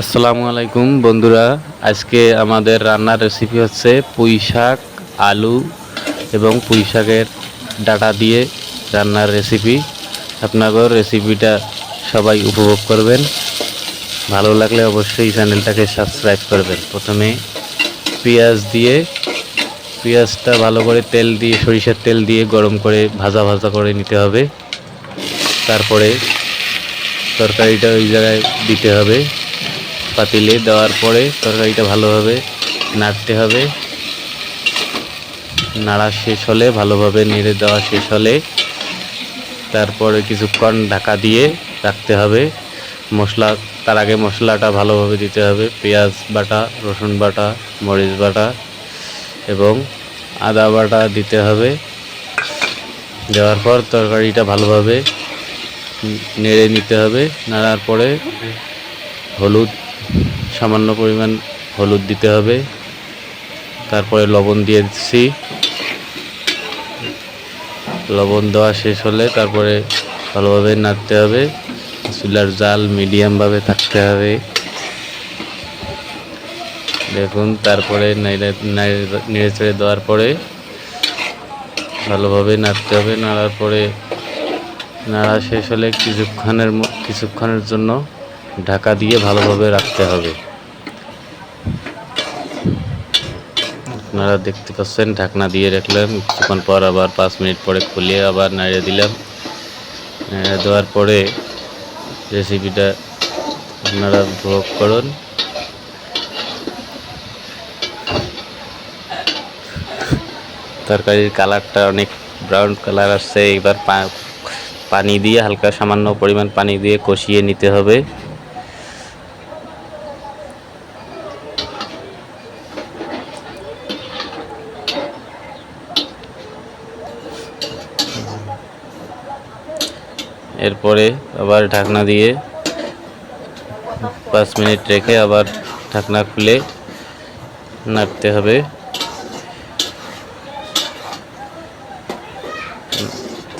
আসসালামু আলাইকুম, বন্ধুরা। আজকে আমাদের রান্নার রেসিপি হচ্ছে পুঁই শাক, আলু এবং পুঁই শাকের ডাটা দিয়ে রান্নার রেসিপি আপনাদের রেসিপিটা সবাই উপভোগ করবেন। ভালো লাগলে অবশ্যই চ্যানেলটাকে সাবস্ক্রাইব করবেন। প্রথমে পেঁয়াজ দিয়ে, পেঁয়াজটা ভালো করে তেল দিয়ে, সরিষার তেল দিয়ে গরম করে ভাজা ভাজা করে নিতে হবে। তারপরে তরকারিটা ওই জায়গায় দিতে হবে। পাতিলে দেওয়ার পরে তরকারিটা ভালোভাবে নাড়তে হবে। নাড়া শেষ হলে, ভালোভাবে নেড়ে দেওয়া শেষ হলে তারপরে কিছুক্ষণ ঢাকা দিয়ে রাখতে হবে। মশলা, তার আগে মশলাটা ভালোভাবে দিতে হবে। পেঁয়াজ বাটা, রসুন বাটা, মরিচ বাটা এবং আদা বাটা দিতে হবে। দেওয়ার পর তরকারিটা ভালোভাবে নেড়ে নিতে হবে। নাড়ার পরে হলুদ সামান্য পরিমাণ হলুদ দিতে হবে। তারপরে লবণ দিয়ে দিচ্ছি। লবণ দেওয়া শেষ হলে তারপরে ভালোভাবে নাড়তে হবে। চুলার জাল মিডিয়ামভাবে থাকতে হবে। দেখুন, তারপরে নেড়ে চেড়ে দেওয়ার পরে ভালোভাবে নাড়তে হবে। নাড়ার পরে, নাড়া শেষ হলে কিছুক্ষণের কিছুক্ষণের জন্য ঢাকা দিয়ে ভালোভাবে রাখতে হবে। আপনারা দেখতে পাচ্ছেন, ঢাকনা দিয়ে রাখলাম। কিছুক্ষণ পর আবার পাঁচ মিনিট পরে খুলে আবার নাড়িয়ে দিলাম। দেওয়ার পরে রেসিপিটা আপনারা ভোগ করুন। তরকারির কালারটা অনেক ব্রাউন কালার আসছে। এবার পানি দিয়ে হালকা সামান্য পরিমাণ পানি দিয়ে কষিয়ে নিতে হবে। এরপরে আবার ঢাকনা দিয়ে পাঁচ মিনিট রেখে আবার ঢাকনা খুলে নাড়তে হবে।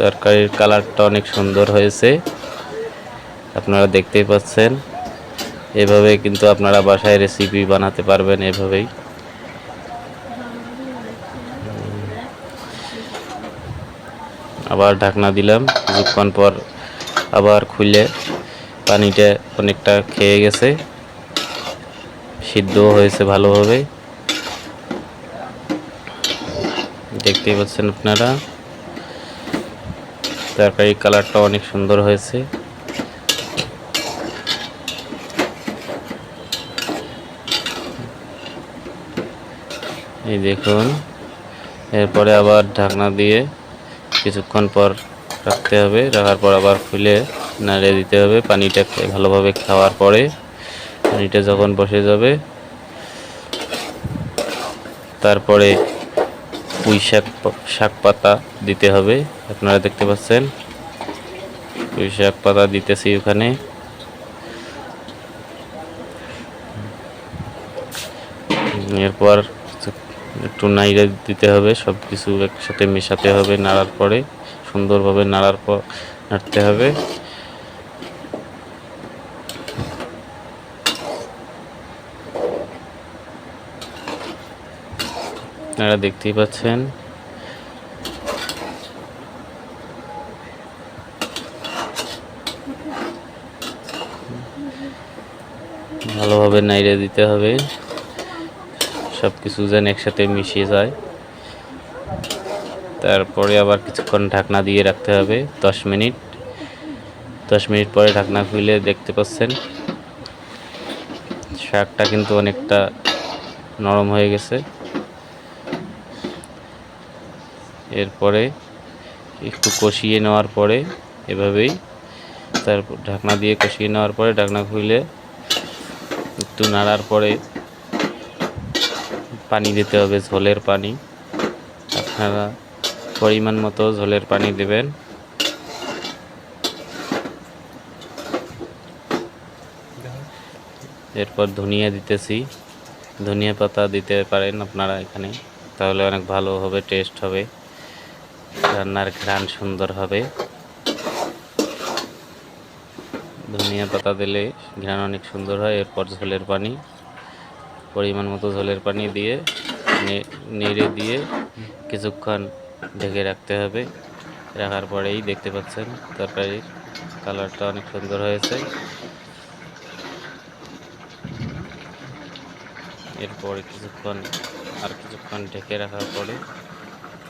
তরকারির কালারটা অনেক সুন্দর হয়েছে। আপনারা দেখতেই পাচ্ছেন। এভাবে কিন্তু আপনারা বাসায় রেসিপি বানাতে পারবেন এভাবেই। আবার ঢাকনা দিলাম। কিছুক্ষণ পর আবার খুলে পানিটা অনেকটা খেয়ে গেছে। সিদ্ধ হয়েছে ভালোভাবে। দেখতেই পাচ্ছেন আপনারা। তরকারির কালারটা অনেক সুন্দর হয়েছে। এই দেখুন। এরপরে আবার ঢাকনা দিয়ে কিছুক্ষণ পর রাখতে হবে। রাখার পর আবার খুলে নাড়ে দিতে হবে পানিটা ভালোভাবে খাওয়ার পরে। পানিটা যখন বসে যাবে, তারপরে পুঁই শাক শাক পাতা দিতে হবে। আপনারা দেখতে পাচ্ছেন, পুঁই শাক পাতা দিতেছি ওখানে। এরপর একটু নাইড়ে দিতে হবে সব কিছু একসাথে মেশাতে হবে নাড়ার পরে। সুন্দরভাবে নাড়ার পর নাড়তে হবে। আপনারা দেখতেই পাচ্ছেন। ভালোভাবে নাইড়ে দিতে হবে। সব কিছু যেন একসাথে মিশিয়ে যায়। তারপরে আবার কিছুক্ষণ ঢাকনা দিয়ে রাখতে হবে, দশ মিনিট। দশ মিনিট পরে ঢাকনা খুলে দেখতে পাচ্ছেন, শাকটা কিন্তু অনেকটা নরম হয়ে গেছে। এরপরে একটু কষিয়ে নেওয়ার পরে এভাবেই তারপর ঢাকনা দিয়ে কষিয়ে নেওয়ার পরে ঢাকনা খুলে একটু নাড়ার পরে পানি দিতে হবে, ঝোলের পানি। আপনারা পরিমাণ মতো ঝোলের পানি দেবেন। এরপর ধনিয়া দিতেছি। ধনিয়া পাতা দিতে পারেন আপনারা এখানে, তাহলে অনেক ভালো হবে, টেস্ট হবে। রান্নার ঘ্রাণ সুন্দর হবে। ধনিয়া পাতা দিলে ঘ্রাণ অনেক সুন্দর হয়, এরপর ঝোলের পানি, পরিমাণ মতো ঝোলের পানি দিয়ে নেড়ে দিয়ে কিছুক্ষণ ঢেকে রাখতে হবে। রাখার পরেই দেখতে পাচ্ছেন তরকারির কালারটা অনেক সুন্দর হয়েছে। এরপর কিছুক্ষণ আর কিছুক্ষণ ঢেকে রাখার পরে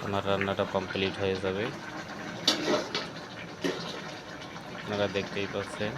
আমার রান্নাটা কমপ্লিট হয়ে যাবে। আপনারা দেখতেই পাচ্ছেন